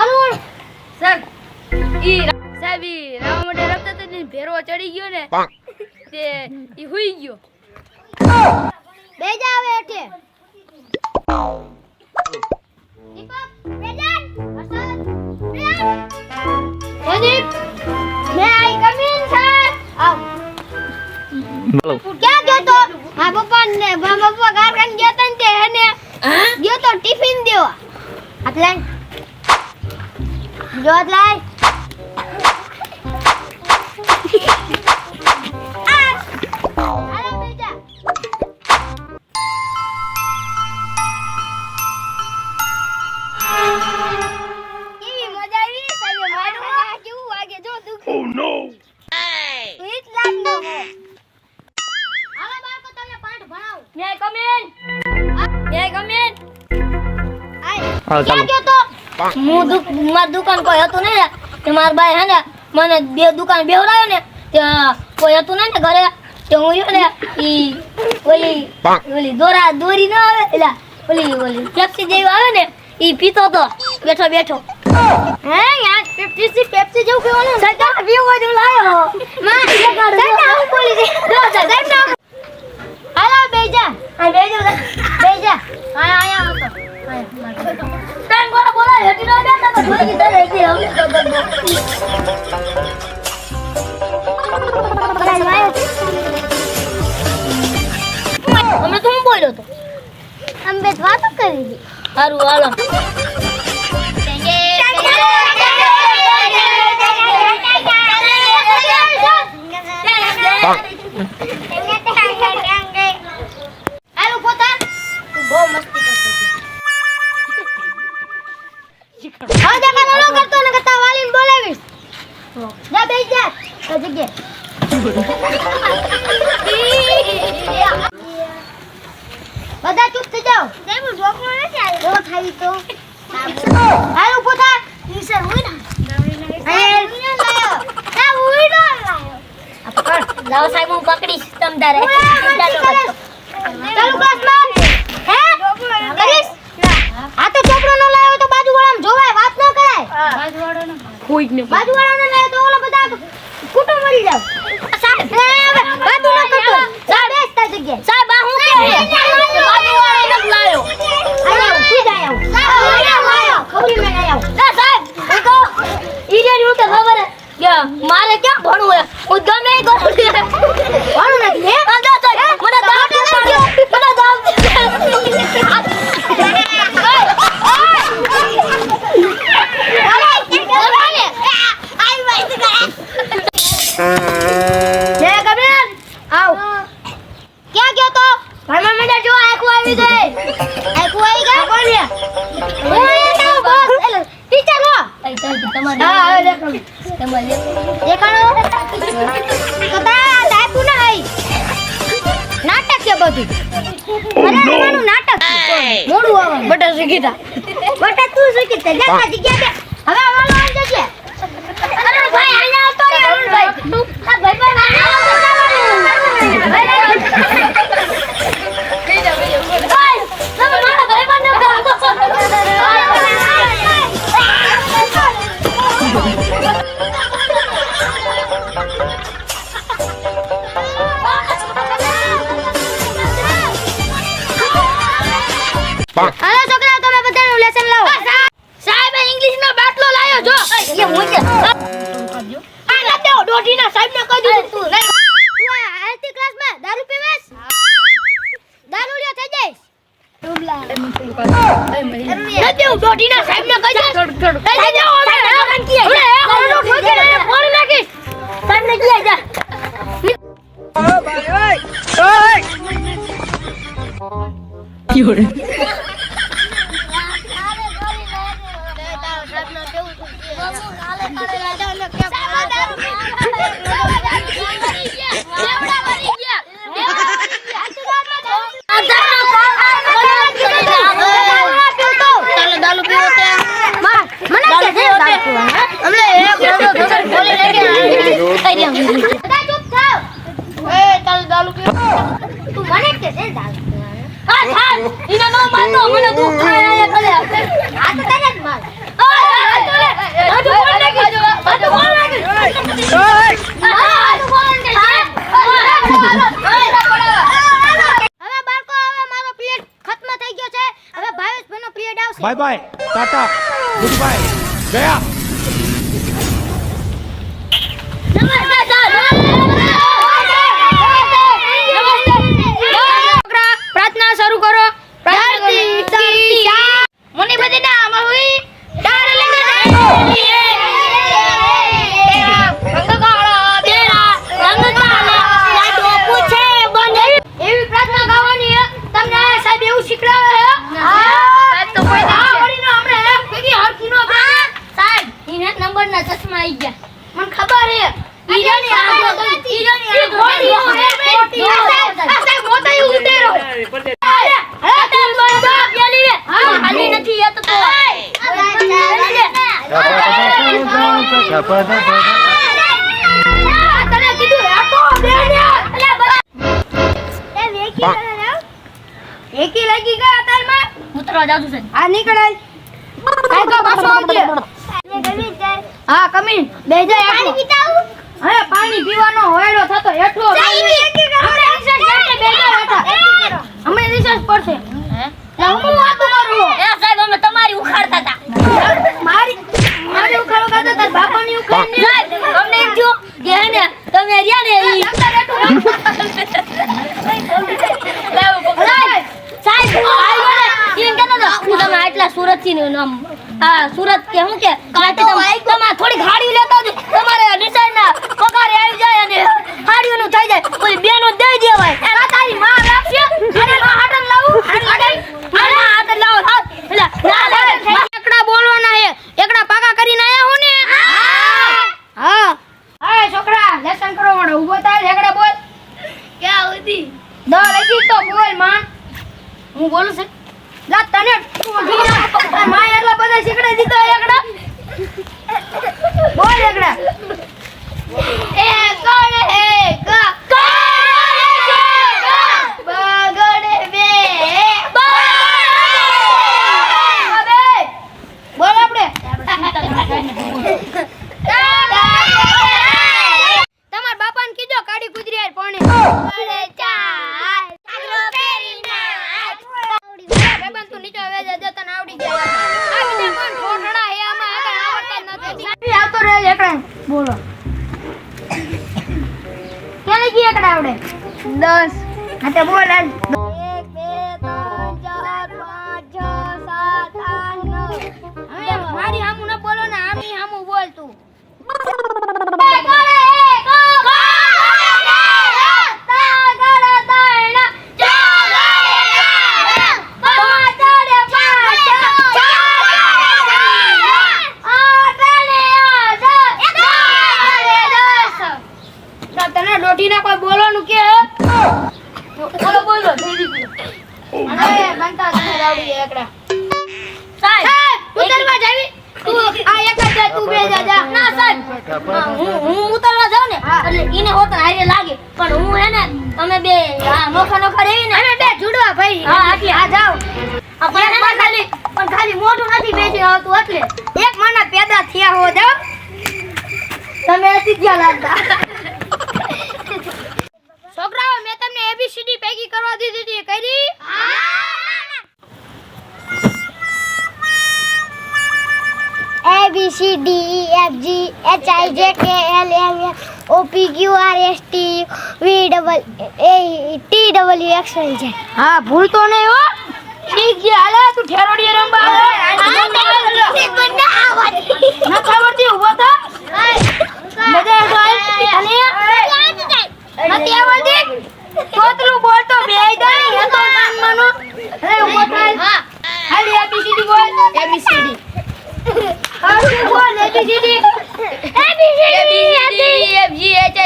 Arun sir ઈ સાહેબ ઈ રામા માટે રખતા હતા ને ભેરવો ચડી ગયો ને તે ઈ હુઈ ગયો. બેજા આવ. ક્યાં ગયો તો? હા પપ્પા ને પપ્પા કારખાને ગયા તા ને તે એને ગયો તો ટિફિન દેવા. હાથ લાય જો હાથ લાય આ! હાલો બેટા કેવી મજા આવી સાહેબે મારું આ કેવું વાગે જો દુખ ઓ નો હિટ લાગનો હાલો બાળકો તમને પાઠ ભણાવું મે come in May come in આય ક્યાં ગયો તો હું દુક માર દુકાન કોઈ હતું નહીં ને તે માર બાઈ હે ને મને બે દુકાન બેવરાયો ને ત્યાં કોઈ હતું નહીં ને ઘરે. તે હું રહ્યો ને ઈ ઓલી ઓલી દોરા દોરી ના આવે એલા ઓલી ઓલી પેપ્સી જેવી આવે ને ઈ પીતો તો બેઠો બેઠો. હે યાર પેપ્સી પેપ્સી જેવું હોય લાયો. માં હું બોલી હાલો બેજા આ બેજો બેજા હા આયા બોલા હેટી તો અમે તો હું બોલ્યો તો? બે વાતો કરી હતી સારું હાલો. આલુ હાલો હોય ને લાવો સાહેબ હું. પકડીશ તમ તારે ચાલુ ક્લાસમાં હે કરીશ આ તો ચોપડો ન લાવ્યો તો જોવાય વાત ન કરાય કોઈ ને બાજુવાળાને લાવ્યો તો ઓલા બધા કુટુંબ મળી જાવ. અરે આનું નાટક. મોડું આવવાનું બટા શીખીતા બટા તું શીખી જા જગ્યા હવે આવી હું દોડીના સાહેબને કહી દે કહી દે ઓમે લગન કી હે ઓનો ઠોકી રે ફોન નાખી સાહેબને કી જા ઓ ભાઈ ઓય ઓય યોરે કાલે કાલે રાજા ને કે દે બધા ચૂપ થાવ. એ તાલ દાલુ કે તું મને કે દે દારૂ હા હા ઇના નો માનતો મને દુખ થાય આયા કરે. આ તો તને જ માર. મારો bye bye tata good bye ગયા પ્રાર્થના શરૂ કરો મને બધી ના આમાં હુઈ ડાળ લઈને રંગ કાળા તેરા રંગ કાળા લાડો પૂછે બને એવી પ્રાર્થના ગાવાની હે તમને આ સાહેબ એવું શીખડાવે હે સાહેબ તો કોઈ ના કરીને હમણે કેવી હરખી નો સાહેબ ઈને નંબર ના ચશ્મા આવી ગયા મને ખબર હે ઈરાની આંખો તો ઈરાની આંખો ખોટી હે સાહેબ મોટા યુ ઉતેરો ખાલી નથી એ તો તને કીધું આટો એકી લાગી પાણી પીવાનો હોયડો થતો એટલો હમણે રિસર્ચ પડશે બે જાય હતા હમણે રિસર્ચ પડશે હું વાતો કરું એ સાહેબ અમે તમારી ઉખાડતા હતા મારી મારી ઉખાડો કાતા તાર બાપાની ઉખાડ ને અમને એમ થયું કે હે ને તમે રહ્યા ને ઈ સાહેબ સાહેબ આવ્યો ને ઈ કહેતો હતો હું તમે આટલા સુરતથી ને આમ આ સુરત કે હું કે? કાંઠે તમે થોડી હાડી લેતો જ તમારે નિશાન ના પગારે આવી જાય અને હાડીઓ નું થઈ જાય. કોઈ બેનો દઈ દેવાય. એલા તારી માં રાખશે અને માં હાટન લાવું. અને હાટન લાવો. એલા ના લે એકડા બોલવાના હે. એકડા પાકા કરીને આયા હું ને? હા. હા. છોકરા લેસન કરો મને. ઊભો થાય એકડા બોલ. ક્યાં હતી દ લખી તો બોલમાં. હું બોલું છું. લા તને માં એટલા બધા શીખડાઈ દીધા એકડા? બોલ એકડા. એક એક બગડે બે બોલ આપણે તમાર બાપાને કીધો કાડી કુદરી યાર પાણી બગડે ચાર આગલો ફેરી નાચ ભાઈબંધ તું નીચે વેજે દે તને આવડી જાય આ બીજા કોણ ઠોઠડા હે આમાં આગળ આવડતા જ નથી આવતો રહે એકડા બોલો ક્યાં લઈ ગઈ એકડા આવડે. દસ. હા તે બોલ એટલે એક માના પેદા થયા હો જાવ તમે હજી ગયા લાગતા. છોકરાઓ, મેં તમને એબીસીડી પૈકી કરવા દીધી હતી. કરી? A B C D E F G, H I J K L M N, O P Q R S T U V double A, T W X Y Z. હા, ભૂલતો નહીં હો. ઠીક છે હાલે તું ઠેરોડીએ રમવા ના ખબરથી ઊભો થા. બધા આવી અને નથી આવડતી? તોતલું બોલતો બે જાય એ તો કાન અરે ઊભો થાય. હા. એબીસીડી બોલ. એબીસીડી એબીસીડી એબીસીડી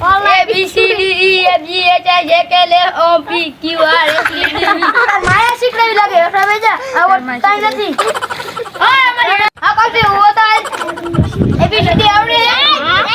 આખી બોલ D A B C D E F G H I J K L O P Q R S T D માયા શીખવી લાગે એટલે બેજા આવડ કાઈ નથી આ કાફી ઊભો થાય એબીસીડી આવડે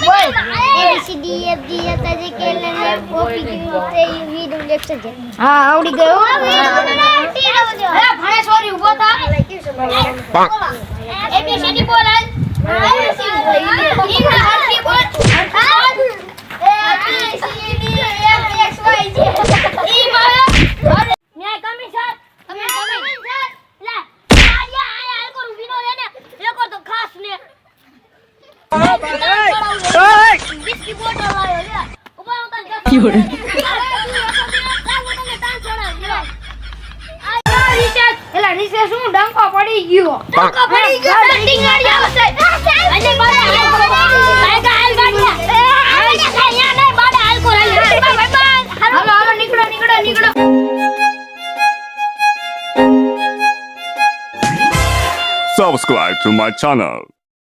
બોલ હા આવડી ગયો અરે ભાઈ સોરી ઊભો થા એબીસીડી બોલ હાલ ઇંગ્લિશ હરખી બોલ ઈ માયા મે કમી સર તમે કમી લે આયા આયા હાલ કરું વિનો રે ને એ કર તો ખાસ ને બિસ્કી બોટલ લાયો લે ઉપર હું તને કી હોડે નીચે શું ડંકો પડી ગયો? પડી ગયો ટીંગાડી આવશે. અને બાબા હાલ હાલ હાલ કરો હાલો હાલો નીકળો નીકળો નીકળો. Subscribe to my channel.